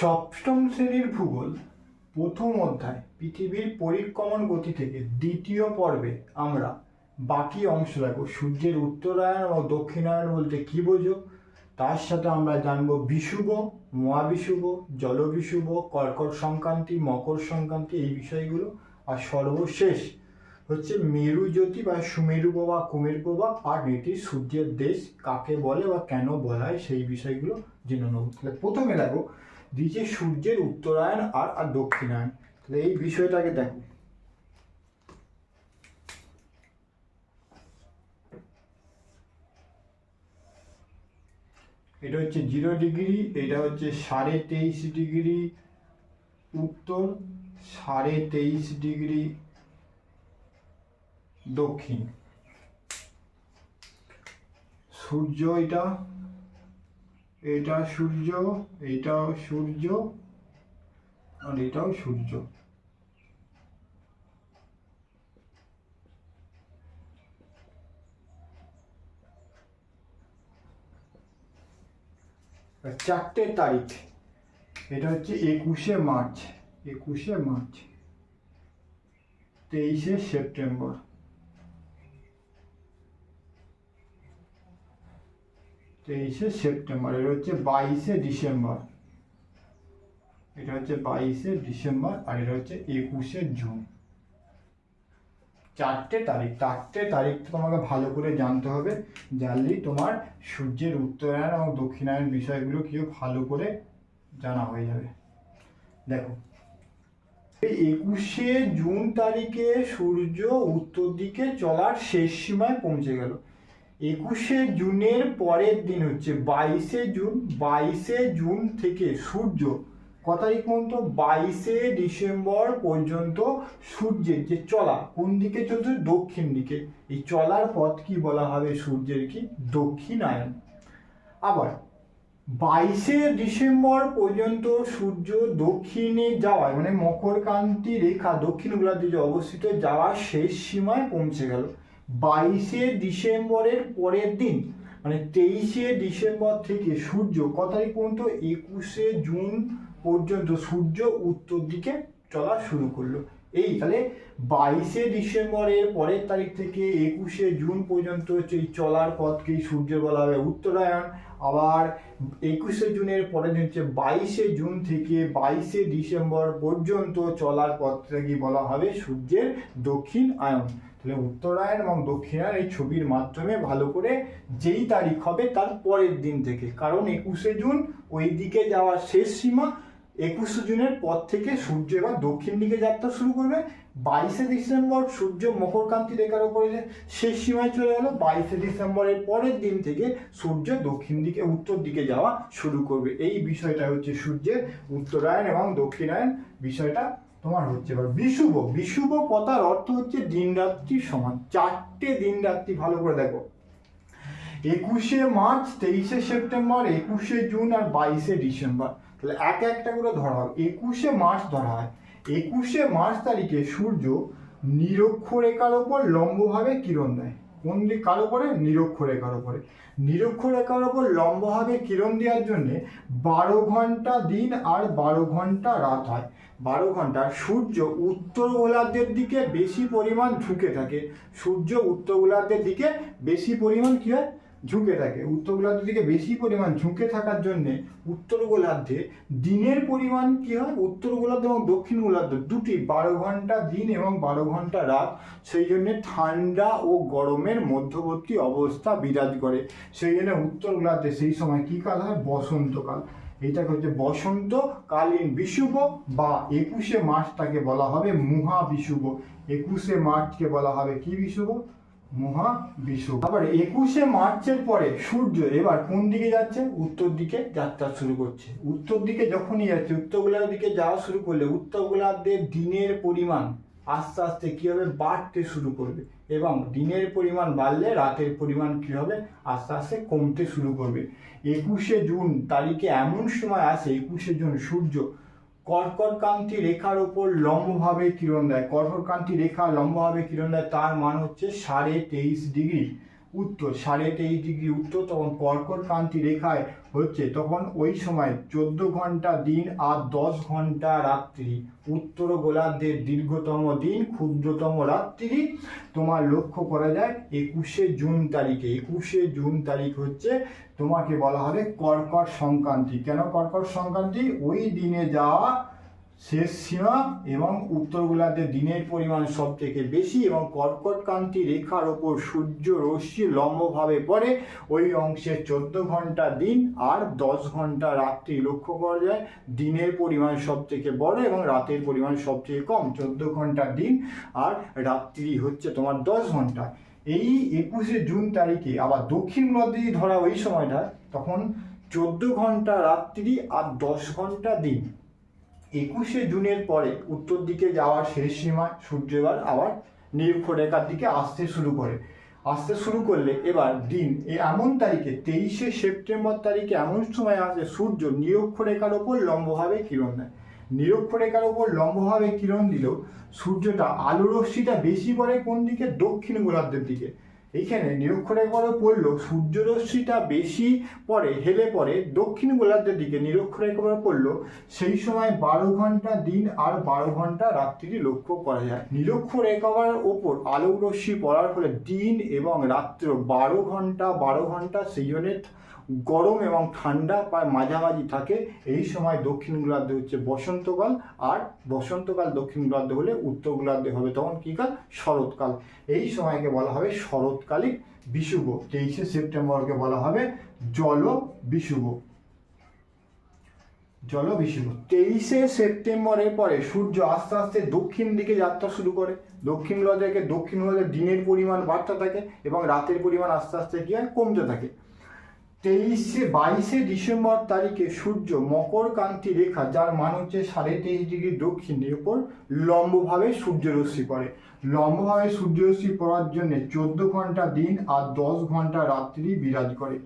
সপ্তম শ্রেণির ভূগোল প্রথম অধ্যায়, পৃথিবীর পরিক্রমণ গতি থেকে দ্বিতীয় পর্বে আমরা বাকি অংশ দেখো। সূর্যের উত্তরায়ণ ও দক্ষিণায়ন বলতে কি বোঝো? তার সাথে আমরা জানব বিষুব মহাবিষুব জলবিষুব কর্কট সংক্রান্তি, মকর সংক্রান্তি এই বিষয়গুলো। আর সর্বশেষ হচ্ছে মেরু জ্যোতি বা সুমেরু বা কুমেরু বা আর এটি সূর্যের দেশ কাকে বলে বা কেন বলা হয় সেই বিষয়গুলো জেনে নেব তাহলে প্রথমে দেখো দিচ্ছে সূর্যের উত্তরায়ণ আর আর দক্ষিণায়ন তাহলে এই বিষয়টাকে দেখো। এটা হচ্ছে জিরো ডিগ্রি, এটা হচ্ছে সাড়ে তেইশ ডিগ্রি। উত্তর, সাড়ে তেইশ ডিগ্রি। দক্ষিণ। সূর্য এটা এটা সূর্য এটাও সূর্য, আর এটাও সূর্য। চারটে তারিখ, এটা হচ্ছে একুশে মার্চ একুশে মার্চ, তেইশে সেপ্টেম্বর। তেইশে সেপ্টেম্বর, এটা হচ্ছে বাইশে ডিসেম্বর। এটা হচ্ছে বাইশে ডিসেম্বর আর এটা হচ্ছে একুশে জুন। চারটে তারিখ চারটে তারিখ তোমাকে ভালো করে জানতে হবে, জানলেই তোমার সূর্যের উত্তরায়ণ এবং দক্ষিণায়ন বিষয়গুলো কেউ ভালো করে জানা হয়ে যাবে। দেখো, এই একুশে জুন তারিখে সূর্য উত্তর দিকে চলার শেষ সীমায় পৌঁছে গেল। একুশে জুনের পরের দিন হচ্ছে, বাইশে জুন বাইশে জুন থেকে সূর্য, ক তারিখ পর্যন্ত? বাইশে ডিসেম্বর পর্যন্ত সূর্যের যে চলা, কোন দিকে চলছে? দক্ষিণ দিকে। এই চলার পথ কি বলা হবে সূর্যের কি? দক্ষিণায়ন। আবার, বাইশে ডিসেম্বর পর্যন্ত সূর্য দক্ষিণে যাওয়ায় মানে মকরকান্তি রেখা দক্ষিণ গোলার্ধে অবস্থিত, যাওয়ার শেষ সীমায় পৌঁছে গেল। বাইশে ডিসেম্বরের পরের দিন মানে তেইশে ডিসেম্বর থেকে সূর্য তারিখ পর্যন্ত? একুশে জুন পর্যন্ত সূর্য উত্তর দিকে চলা শুরু করল। এই তাহলে বাইশে ডিসেম্বরের পরের তারিখ থেকে একুশে জুন পর্যন্ত এই চলার পথকেই সূর্য বলা হবে উত্তরায়ণ। আবার একুশে জুনের পরের দিন হচ্ছে বাইশে জুন থেকে বাইশে ডিসেম্বর পর্যন্ত চলার পথটাকে বলা হবে সূর্যের দক্ষিণ আয়ন তাহলে উত্তরায়ণ এবং দক্ষিণায়ন এই ছবির মাধ্যমে ভালো করে যেই তারিখ হবে তার পরের দিন থেকে। কারণ একুশে জুন ওই দিকে যাওয়ার শেষ সীমা একুশে জুনের পর থেকে সূর্য এবার দক্ষিণ দিকে যাত্রা শুরু করবে। বাইশে ডিসেম্বর সূর্য মকরকান্তি রেখার উপরে শেষ সীমায় চলে গেল। বাইশে ডিসেম্বরের পরের দিন থেকে সূর্য দক্ষিণ দিকে, উত্তর দিকে যাওয়া শুরু করবে। এই বিষয়টা হচ্ছে সূর্যের উত্তরায়ণ এবং দক্ষিণায়ন বিষয়টা। তোমার হচ্ছে এবার বিষুব বিষুব কথার অর্থ হচ্ছে দিন রাত্রি সমান। চারটে দিন রাত্রি ভালো করে দেখো। একুশে মার্চ, তেইশে সেপ্টেম্বর, একুশে জুন আর বাইশে ডিসেম্বর। তাহলে এক একটা করে ধরা হয় একুশে মার্চ ধরা হয়। একুশে মার্চ তারিখে সূর্য নিরক্ষরেখার ওপর লম্বভাবে কিরণ দেয়। কোন দিক? কার উপরে? নিরক্ষরেখার উপরে। নিরক্ষরেখার ওপর লম্বভাবে কিরণ দেওয়ার জন্যে বারো ঘণ্টা দিন আর বারো ঘণ্টা রাত হয়। বারো ঘণ্টা সূর্য উত্তর গোলার্ধের দিকে বেশি পরিমাণ ঝুঁকে থাকে। সূর্য উত্তর গোলার্ধের দিকে বেশি পরিমাণ কী হয়? ঝুঁকে থাকে। উত্তর গোলার্ধের দিকে বেশি পরিমাণ ঝুঁকে থাকার জন্যে উত্তর গোলার্ধে দিনের পরিমাণ কি হয়? উত্তর গোলার্ধ এবং দক্ষিণ গোলার্ধ দুটি বারো ঘণ্টা দিন এবং বারো ঘণ্টা রাত। সেই জন্যে ঠান্ডা ও গরমের মধ্যবর্তী অবস্থা বিরাজ করে। সেই জন্য উত্তর গোলার্ধে সেই সময় কী কাল হয়? বসন্তকাল। এইটাকে হচ্ছে বসন্তকালীন বিষুব বা একুশে মার্চটাকে বলা হবে মহা বিষুব একুশে মার্চকে বলা হবে কি বিষুব মহা বিষুব আবার একুশে মার্চের পরে সূর্য এবার কোন দিকে যাচ্ছে? উত্তর দিকে যাত্রা শুরু করছে। উত্তর দিকে যখনই যাচ্ছে, উত্তর গোলার্ধের দিকে যাওয়া শুরু করলে উত্তর গোলার্ধের দিনের পরিমাণ আস্তে আস্তে কী হবে? বাড়তে শুরু করবে। এবং দিনের পরিমাণ বাড়লে রাতের পরিমাণ কী হবে? আস্তে আস্তে কমতে শুরু করবে। একুশে জুন তারিখে এমন সময় আসে, একুশে জুন সূর্য কর্কটকান্তি রেখার ওপর লম্বভাবে কিরণ দেয়। কর্কটকান্তি রেখা লম্বভাবে কিরণ দেয়, তার মান হচ্ছে সাড়ে তেইশ ডিগ্রি। উত্তর, সাড়ে তেইশ ডিগ্রি উত্তর, তখন কর্কট ক্রান্তি রেখায় হচ্ছে, তখন ওই সময় চোদ্দ ঘণ্টা দিন আর দশ ঘণ্টা রাত্রি। উত্তর গোলার্ধের দীর্ঘতম দিন, ক্ষুদ্রতম রাত্রি। তোমার লক্ষ্য করা যায়, একুশে জুন তারিখে, একুশে জুন তারিখ হচ্ছে তোমাকে বলা হবে কর্কট সংক্রান্তি। কেন কর্কট সংক্রান্তি? ওই দিনে যাওয়া শেষ সীমা এবং উত্তর গোলার্ধে দিনের পরিমাণ সব থেকে বেশি এবং কর্কট কান্তি রেখার ওপর সূর্য রশ্মি লম্বভাবে পড়ে, ওই অংশে চোদ্দ ঘণ্টা দিন আর দশ ঘণ্টা রাত্রি লক্ষ্য করা যায়। দিনের পরিমাণ সব থেকে বড় এবং রাতের পরিমাণ সব থেকে কম, চোদ্দ ঘণ্টা দিন আর রাত্রি হচ্ছে তোমার দশ ঘণ্টা। এই একুশে জুন তারিখে আবার দক্ষিণ গোলার্ধে ধরা ওই সময়টা, তখন চোদ্দ ঘণ্টা রাত্রি আর দশ ঘণ্টা দিন। একুশে জুনের পরে উত্তর দিকে যাওয়ার শেষ সীমায় সূর্য এবার আবার নিরক্ষরেখার দিকে আসতে শুরু করে। আসতে শুরু করলে এবার দিন এমন তারিখে, তেইশে সেপ্টেম্বর তারিখে এমন সময় আসে সূর্য নিরক্ষরেখার ওপর লম্বভাবে কিরণ দেয়। নিরক্ষরেখার ওপর লম্বভাবে কিরণ দিলেও সূর্যটা আলো রশ্মিটা বেশি পড়ে কোন দিকে? দক্ষিণ গোলার্ধের দিকে। এইখানে নিরক্ষরেখার ওপর পড়ল সূর্যরশ্মিটা বেশি পরে হেলে পরে দক্ষিণ গোলার্ধের দিকে নিরক্ষরেখার ওপর পড়ল সেই সময় বারো ঘণ্টা দিন আর বারো ঘণ্টা রাত্রি লক্ষ্য করা যায়। নিরক্ষরেখার ওপর আলোক রশ্মি পড়ার ফলে দিন এবং রাত্র বারো ঘণ্টা বারো ঘণ্টা সেই জন্য গরম এবং ঠান্ডা প্রায় মাঝামাঝি থাকে। এই সময় দক্ষিণ গোলার্ধে হচ্ছে বসন্তকাল আর বসন্তকাল দক্ষিণ গোলার্ধে হলে উত্তর গোলার্ধে হবে তখন কী কাল? শরৎকাল। এই সময়কে বলা হবে শরৎকালীন বিষুব তেইশে সেপ্টেম্বরকে বলা হবে জল বিষুব জল বিষুব তেইশে সেপ্টেম্বরের পরে সূর্য আস্তে আস্তে দক্ষিণ দিকে যাত্রা শুরু করে। দক্ষিণ গোলার্ধ দক্ষিণ গোলার্ধে দিনের পরিমাণ বাড়তে থাকে এবং রাতের পরিমাণ আস্তে আস্তে কী হয়? কমতে থাকে। তেইশে, বাইশে ডিসেম্বর তারিখে সূর্য মকর কান্তি রেখা, যার মান হচ্ছে সাড়ে তেইশ ডিগ্রি দক্ষিণের উপর লম্বভাবে সূর্যরশ্মি পড়ে। লম্বভাবে সূর্যরশ্মি পড়ার জন্য চোদ্দ ঘণ্টা দিন আর দশ ঘণ্টা রাত্রি বিরাজ করে।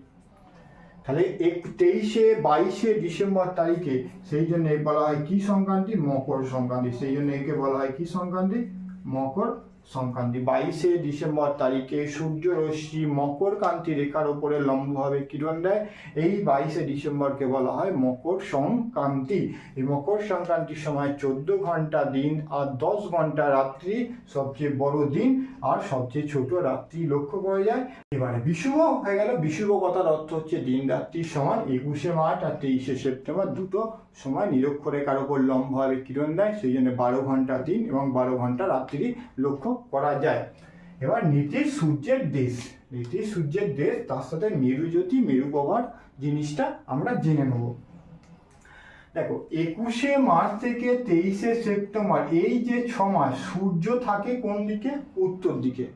তাহলে এক, তেইশে, বাইশে ডিসেম্বর তারিখে সেই জন্য বলা হয় কি সংক্রান্তি? মকর সংক্রান্তি। সেই জন্য একে বলা হয় কি সংক্রান্তি? মকর সংক্রান্তি। বাইশে ডিসেম্বর তারিখে সূর্য, রশ্মি, মকর কান্তি রেখার উপরে লম্বভাবে কিরণ দেয়। এই বাইশে ডিসেম্বরকে বলা হয় মকর সংক্রান্তি। এই মকর সংক্রান্তির সময় চোদ্দ ঘণ্টা দিন আর দশ ঘণ্টা রাত্রি সবচেয়ে বড় দিন আর সবচেয়ে ছোট রাত্রি লক্ষ্য করা যায়। এবারে বিষুব হয়ে গেল। বিষুব কথার অর্থ হচ্ছে দিন রাত্রির সমান একুশে মার্চ আর তেইশে সেপ্টেম্বর দুটো সময় নিরক্ষরেখার ওপর লম্বভাবে কিরণ দেয়। সেই জন্য বারো ঘণ্টা দিন এবং বারো ঘণ্টা রাত্রি লক্ষ্য করা যায়। এবার নীতির সূর্যের দেশ। নীতির সূর্যের দেশ, তার সাথে মেরুজ্যোতি মেরু প্রভার জিনিসটা আমরা জেনে নেব। দেখো, একুশে মার্চ থেকে তেইশে সেপ্টেম্বর, এই যে ছ মাস, সূর্য থাকে কোন দিকে? উত্তর দিকে।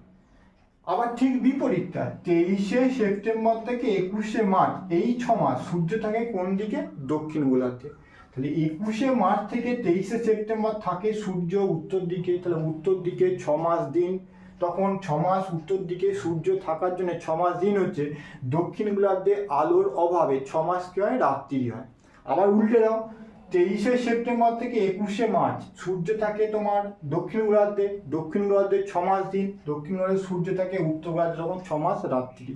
আবার ঠিক বিপরীতটা, তেইশে সেপ্টেম্বর থেকে একুশে মার্চ, এই ছ মাস, সূর্য থাকে কোন দিকে? দক্ষিণ গোলার্ধে। তাহলে একুশে মার্চ থেকে তেইশে সেপ্টেম্বর থাকে সূর্য উত্তর দিকে, তাহলে উত্তর দিকে ছ মাস দিন। তখন ছ মাস উত্তর দিকে সূর্য থাকার জন্য ছ মাস দিন হচ্ছে দক্ষিণ গোলার্ধে আলোর অভাবে ছ মাস কী হয়? রাত্রি হয়। আবার উল্টে দাও, তেইশে সেপ্টেম্বর থেকে একুশে মার্চ সূর্য থাকে তোমার দক্ষিণ গোলার্ধে দক্ষিণ গোলার্ধে ছ মাস দিন, দক্ষিণ গোলার্ধে সূর্য থাকে, উত্তর গোলার্ধে তখন ছ মাস রাত্রি।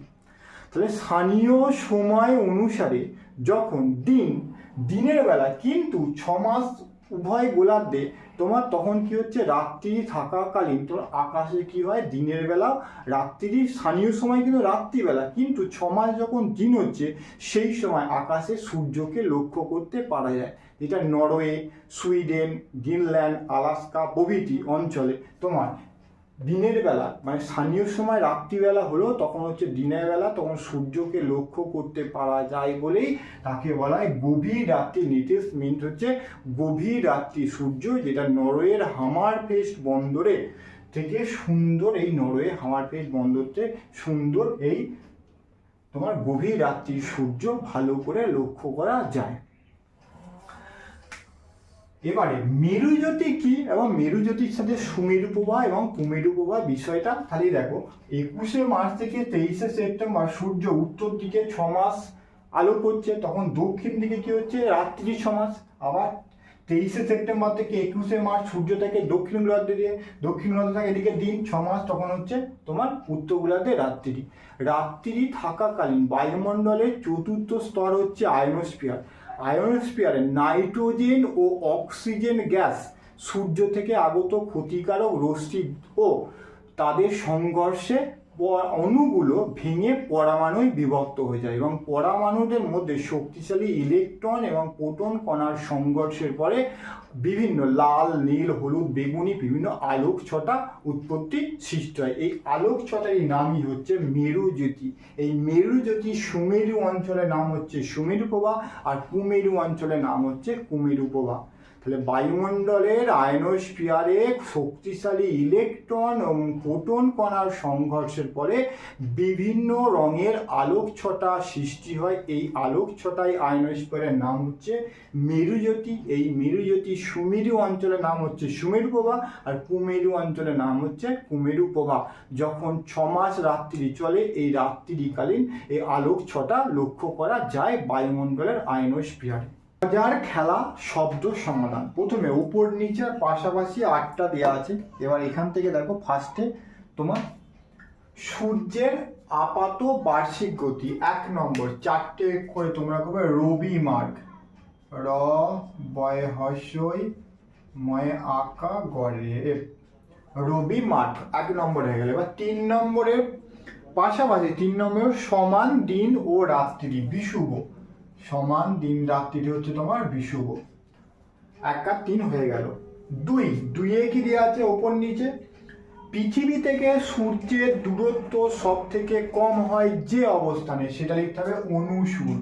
তাহলে স্থানীয় সময় অনুসারে যখন দিন দিনের বেলা। কিন্তু ছ মাস উভয় গোলার্ধে তোমার তখন কি হচ্ছে? রাত্রি থাকাকালীন তোমার আকাশে কি হয়? দিনের বেলা রাত্রি স্থানীয় সময় কিন্তু রাত্রিবেলা। কিন্তু ছ মাস যখন দিন হচ্ছে, সেই সময় আকাশে সূর্যকে লক্ষ্য করতে পারা যায়। যেটা নরওয়ে, সুইডেন, গ্রিনল্যান্ড, আলাস্কা প্রভৃতি অঞ্চলে তোমার। দিনের বেলা মানে স্থানীয় সময় রাত্রিবেলা হলেও তখন হচ্ছে দিনের বেলা তখন সূর্যকে লক্ষ্য করতে পারা যায় বলেই তাকে বলা হয় গভীর রাত্রি। নিটেস মিন্ট হচ্ছে গভীর রাত্রি। সূর্য যেটা নরওয়ের হামার ফেস্ট বন্দরে থেকে সুন্দর, এই নরওয়ে হামার ফেস্ট বন্দরতে সুন্দর এই তোমার গভীর রাত্রি সূর্য ভালো করে লক্ষ্য করা যায়। এবারে মেরুজ্যোতি কি এবং মেরুজ্যোতির সাথে সুমেরু প্রভা এবং কুমেরু প্রভা বিষয়টা খালি দেখো। একুশে মার্চ থেকে তেইশে সেপ্টেম্বর সূর্য উত্তর দিকে ছ মাস আলো করছে, তখন দক্ষিণ দিকে কি হচ্ছে? রাত্রি ছ মাস। আবার তেইশে সেপ্টেম্বর থেকে একুশে মার্চ সূর্য থেকে দক্ষিণ গোলার্ধে দিয়ে, দক্ষিণ গোলার্ধে থাকে এদিকে দিন ছ মাস, তখন হচ্ছে তোমার উত্তর গোলার্ধে রাত্রি। রাত্রি থাকাকালীন বায়ুমণ্ডলের চতুর্থ স্তর হচ্ছে আয়নোস্ফিয়ার। আয়নোস্ফিয়ারে নাইট্রোজেন ও অক্সিজেন গ্যাস সূর্য থেকে আগত ক্ষতিকারক রশ্মি ও তাদের সংঘর্ষে অণুগুলো ভেঙে পরমাণুয় বিভক্ত হয়ে যায় এবং পরমাণুদের মধ্যে শক্তিশালী ইলেকট্রন এবং প্রোটন কণার সংঘর্ষের পরে বিভিন্ন লাল, নীল, হলুদ, বেগুনি, বিভিন্ন আলোক ছটা উৎপত্তি সৃষ্টি হয়। এই আলোক ছটারই নামই হচ্ছে মেরুজ্যোতি। এই মেরুজ্যোতি সুমেরু অঞ্চলের নাম হচ্ছে সুমেরু প্রভা আর কুমেরু অঞ্চলের নাম হচ্ছে কুমেরু প্রভা তাহলে বায়ুমণ্ডলের আয়নোস্ফিয়ারে শক্তিশালী ইলেকট্রন এবং প্রোটন কণার সংঘর্ষের পরে বিভিন্ন রঙের আলোক ছটা সৃষ্টি হয়। এই আলোক ছটাই আয়নোস্ফিয়ারের নাম হচ্ছে মেরুজ্যোতি। এই মেরুজ্যোতি সুমেরু অঞ্চলের নাম হচ্ছে সুমেরু প্রভা আর কুমেরু অঞ্চলের নাম হচ্ছে কুমেরু প্রভা যখন ছ মাস রাত্রি চলে, এই রাত্রিকালীন এই আলোক ছটা লক্ষ্য করা যায় বায়ুমণ্ডলের আয়নোস্ফিয়ারে। মজার খেলা শব্দ সমাধান। প্রথমে উপর, নিচের পাশাপাশি আটটা দেওয়া আছে। এবার এখান থেকে দেখো ফার্স্টে তোমার সূর্যের আপাত বার্ষিক গতি এক নম্বর, চারটে করে তোমরা করবে? রবি মার্গ। র, বয় হস্যই, ময় আকা গড়ে। রবি মার্গ এক নম্বর হয়ে গেল। এবার তিন নম্বরের পাশাপাশি তিন নম্বর সমান দিন ও রাত্রি বিষুব সমান দিন রাত্রি হচ্ছে তোমার বিষুব এক আর তিন হয়ে গেল। দুই, দুইয়ে কি দেওয়া আছে ওপর নিচে? পৃথিবী থেকে সূর্যের দূরত্ব সব থেকে কম হয় যে অবস্থানে, সেটা লিখতে হবে অনুসুর।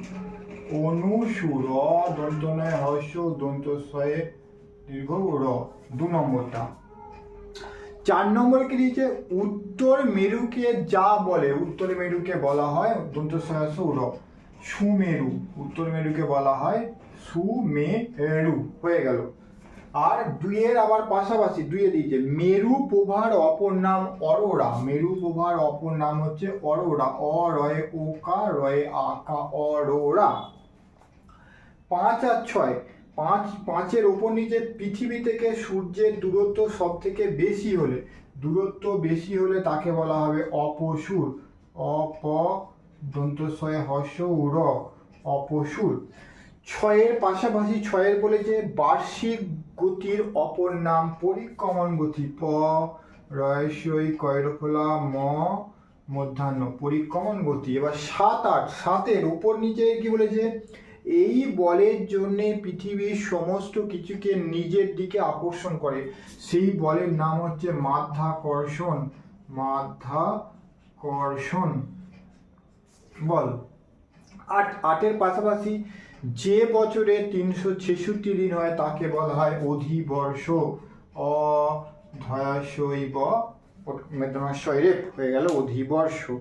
অনুসুর অ দন্তনয়, হর্ষ দন্ত শয়ে দীর্ঘ র, দু নম্বরটা। চার নম্বরে কি দিয়েছে? উত্তর মেরুকে যা বলে, উত্তর মেরুকে বলা হয় দন্ত সহাস র। সুমেরু উত্তর মেরুকে বলা হয় সুমেরু, হয়ে গেল। আর দুইয়ের আবার পাশাপাশি, দুইয়ে দিয়েছে, মেরু প্রভার অপর নাম অরোরা। মেরু প্রভার অপর নাম হচ্ছে অরোরা, অ রয়ে ওকা রয়ে আকা, অরোরা। পাঁচ আর ছয়, পাঁচ, পাঁচের ওপর নিচে পৃথিবী থেকে সূর্যের দূরত্ব সব থেকে বেশি হলে, দূরত্ব বেশি হলে তাকে বলা হবে অপসুর অপ দন্তস্বয়ে হর্ষ উর অপসুর ছয়ের পাশাপাশি ছয়ের বলেছে বার্ষিক গতির অপর নাম পরিক্রমণ গতি প রয়সই কয়রফলা ম, মধ্যাহ্ন পরিক্রমণ গতি। এবার সাত আট, সাতের উপর নিচে কি বলেছে এই বলের জন্যে পৃথিবীর সমস্ত কিছুকে নিজের দিকে আকর্ষণ করে। সেই বলের নাম হচ্ছে মাধ্যাকর্ষণ। মাধ্যাকর্ষণ। বল। আট, আটের পাশাপাশি যে বছরে তিনশো ছেষট্টি দিন হয় তাকে বলা হয় অধিবর্ষ। অ হয়ে গেল অধিবর্ষ।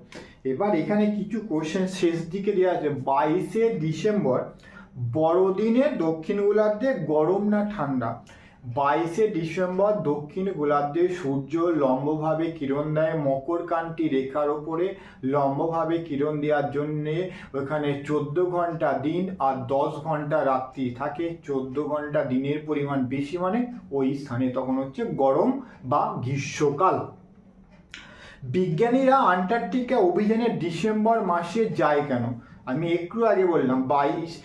এবার এখানে কিছু কোশ্চেন শেষ দিকে দেওয়া আছে। বাইশে ডিসেম্বর, বড়দিনে দক্ষিণ গোলার্ধে গরম না ঠান্ডা? বাইশে ডিসেম্বর দক্ষিণ গোলার্ধে সূর্য লম্বভাবে কিরণ দেয়, মকর মকরকান্তি রেখার ওপরে লম্বভাবে কিরণ দেওয়ার জন্যে ওখানে চোদ্দ ঘণ্টা দিন আর দশ ঘণ্টা রাত্রি থাকে। চোদ্দ ঘণ্টা দিনের পরিমাণ বেশি মানে ওই স্থানে তখন হচ্ছে গরম বা গ্রীষ্মকাল। বিজ্ঞানীরা আন্টার্কটিকা অভিযানে ডিসেম্বর মাসে যায় কেন? আমি একটু আগে বললাম, বাইশ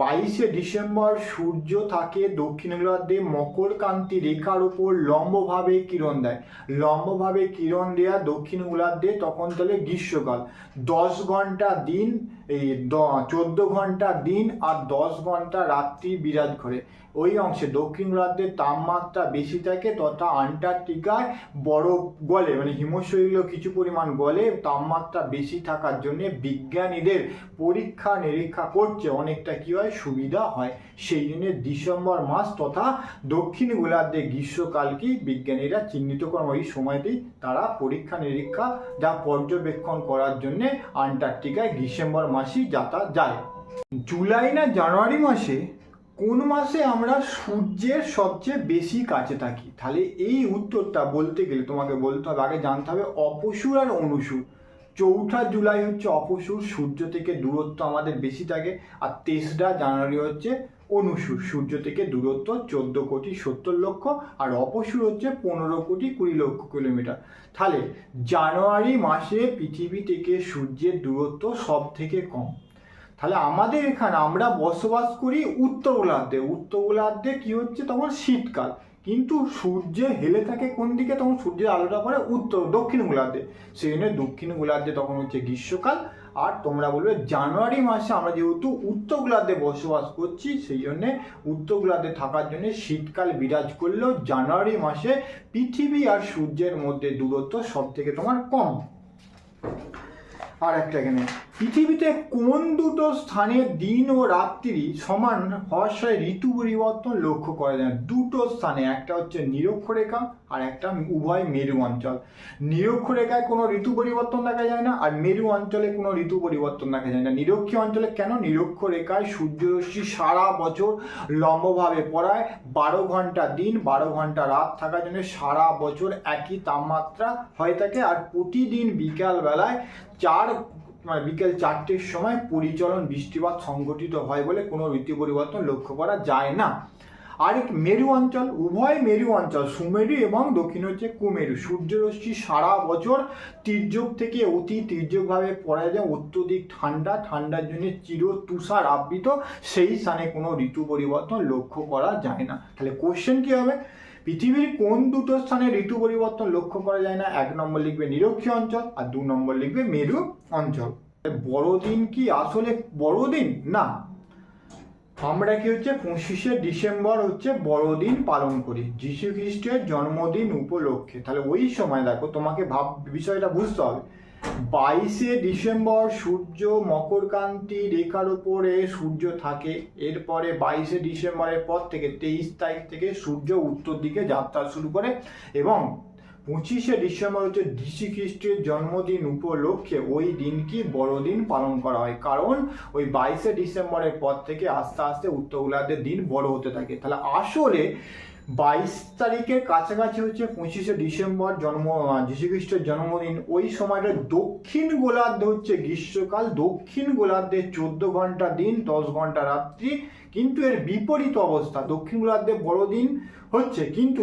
বাইশে ডিসেম্বর সূর্য থাকে দক্ষিণ গোলার্ধে মকরকান্তি রেখার উপর লম্বভাবে কিরণ দেয়। লম্বভাবে কিরণ দেয়া দক্ষিণ গোলার্ধে তখন তাহলে গ্রীষ্মকাল। দশ ঘণ্টা দিন, এই চোদ্দ ঘণ্টা দিন আর দশ ঘণ্টা রাত্রি বিরাজ করে। ওই অংশে দক্ষিণ গোলার্ধের তাপমাত্রা বেশি থাকে তথা আন্টার্কটিকায় বরফ গলে মানে হিমশৈল কিছু পরিমাণ গলে, তাপমাত্রা বেশি থাকার জন্য বিজ্ঞানীদের পরীক্ষা নিরীক্ষা করছে অনেকটা কি হয় সুবিধা হয়। সেই জন্য ডিসেম্বর মাস তথা দক্ষিণ গোলার্ধে গ্রীষ্মকালকেই বিজ্ঞানীরা চিহ্নিত করেন। ওই সময়তেই তারা পরীক্ষা নিরীক্ষা যা পর্যবেক্ষণ করার জন্য আন্টার্কটিকায় ডিসেম্বর মাসেই যাতায়াত যায়। জুলাই না জানুয়ারি মাসে কোন মাসে আমরা সূর্যের সবচেয়ে বেশি কাছে থাকি? তাহলে এই উত্তরটা বলতে গেলে তোমাকে বলতে হবে, আগে জানতে হবে অপসুর আর অনুসুর। চৌঠা জুলাই হচ্ছে অপসুর, সূর্য থেকে দূরত্ব আমাদের বেশি থাকে। আর তেসরা জানুয়ারি হচ্ছে অনুসুর, সূর্য থেকে দূরত্ব চোদ্দ কোটি সত্তর লক্ষ, আর অপসুর হচ্ছে পনেরো কোটি কুড়ি লক্ষ কিলোমিটার। তাহলে জানুয়ারি মাসে পৃথিবী থেকে সূর্যের দূরত্ব সব থেকে কম। তাহলে আমাদের এখানে আমরা বসবাস করি উত্তর গোলার্ধে। উত্তর গোলার্ধে কি হচ্ছে? তখন শীতকাল। কিন্তু সূর্য হেলে থাকে কোন দিকে? তখন সূর্যের আলোটা পড়ে উত্তর, দক্ষিণ গোলার্ধে। সেই জন্য দক্ষিণ গোলার্ধে তখন হচ্ছে গ্রীষ্মকাল। আর তোমরা বলবে জানুয়ারি মাসে আমরা যেহেতু উত্তর গোলার্ধে বসবাস করছি, সেই জন্যে উত্তর গোলার্ধে থাকার জন্য শীতকাল বিরাজ করলেও জানুয়ারি মাসে পৃথিবী আর সূর্যের মধ্যে দূরত্ব সব থেকে তোমার কম। আর একটা এখানে পৃথিবীতে কোন দুটো স্থানে দিন ও রাত্রি সমান সাথে ঋতু পরিবর্তন লক্ষ্য করা যায়? দুটো স্থানে, একটা হচ্ছে নিরক্ষরেখা আর একটা উভয় মেরু অঞ্চল। নিরক্ষরেখায় কোনো ঋতু পরিবর্তন দেখা যায় না আর মেরু অঞ্চলে কোনো ঋতু পরিবর্তন দেখা যায় না। নিরক্ষীয় অঞ্চলে কেন? নিরক্ষরেখায় সূর্যরশ্মি সারা বছর লম্বভাবে পড়ায়। বারো ঘণ্টা দিন, বারো ঘণ্টা রাত থাকার জন্য সারা বছর একই তাপমাত্রা হয়ে থাকে। আর প্রতিদিন বিকালবেলায় চার বিকেল চারটের সময় পরিচলন বৃষ্টিপাত সংঘটিত হয় বলে কোনো ঋতু পরিবর্তন লক্ষ্য করা যায় না। আর এক মেরু অঞ্চল, উভয় মেরু অঞ্চল, সুমেরু এবং দক্ষিণ হচ্ছে কুমেরু। সূর্যরশ্মি সারা বছর তির্যক থেকে অতি তির্যকভাবে পড়া যায়। অত্যধিক ঠান্ডা, ঠান্ডার জন্য চির তুষার আবৃত। সেই স্থানে কোনো ঋতু পরিবর্তন লক্ষ্য করা যায় না। তাহলে কোশ্চেন কী হবে? পৃথিবীর কোন দুটো স্থানে ঋতু পরিবর্তন লক্ষ্য করা যায় না? এক নম্বর লিখবে নিরক্ষীয় অঞ্চল আর দু নম্বর লিখবে মেরু অঞ্চল। বড়দিন কি আসলে বড়দিন? না। আমরা কি হচ্ছে পঁচিশে ডিসেম্বর হচ্ছে বড়দিন পালন করি। যীশু খ্রিস্টের জন্মদিন উপলক্ষে। তাহলে ওই সময় দেখো তোমাকে ভাব, বিষয়টা বুঝতে হবে। বাইশে ডিসেম্বর সূর্য মকরকান্তি রেখার উপরে সূর্য থাকে। এরপরে বাইশে ডিসেম্বরের পর থেকে তেইশ তারিখ থেকে সূর্য উত্তর দিকে যাত্রা শুরু করে এবং পঁচিশে ডিসেম্বর হচ্ছে যীশু খ্রিস্টের জন্মদিন উপলক্ষে ওই দিন কি বড়দিন পালন করা হয়। কারণ ওই বাইশে ডিসেম্বরের পর থেকে আস্তে আস্তে উত্তর গোলার্ধের দিন বড় হতে থাকে। তাহলে আসলে বাইশ তারিখের কাছাকাছি হচ্ছে পঁচিশে ডিসেম্বর জন্ম যীশুখ্রিস্টের জন্মদিন। ওই সময়টা দক্ষিণ গোলার্ধ হচ্ছে গ্রীষ্মকাল। দক্ষিণ গোলার্ধে চোদ্দ ঘণ্টা দিন, দশ ঘণ্টা রাত্রি। কিন্তু এর বিপরীত অবস্থা, দক্ষিণ গোলার্ধে বড়দিন হচ্ছে। কিন্তু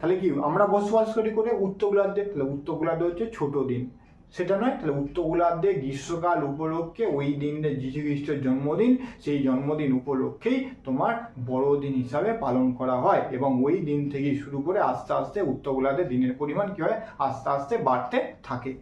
তাহলে কি, আমরা বসবাস করি করে উত্তর গোলার্ধে? তাহলে উত্তর গোলার্ধে হচ্ছে ছোট দিন। সেটা নয়, তাহলে উত্তর গোলার্ধে গ্রীষ্মকাল উপলক্ষে ওই দিন যীশু খ্রিস্টের জন্মদিন, সেই জন্মদিন উপলক্ষেই তোমার বড়দিন হিসাবে পালন করা হয় এবং ওই দিন থেকেই শুরু করে আস্তে আস্তে উত্তর গোলার্ধে দিনের পরিমাণ কী হয়? আস্তে আস্তে বাড়তে থাকে।